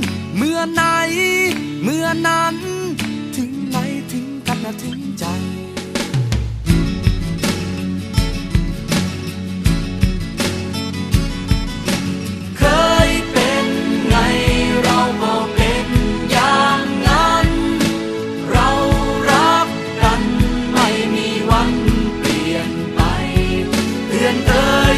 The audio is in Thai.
เมื่อไหน เมื่อนั้น ถึงไหนถึงกันนะถึงใจ เคยเป็นไงเราก็เป็นอย่างนั้น เรารักกันไม่มีวันเปลี่ยนไป เพื่อนเอ่ย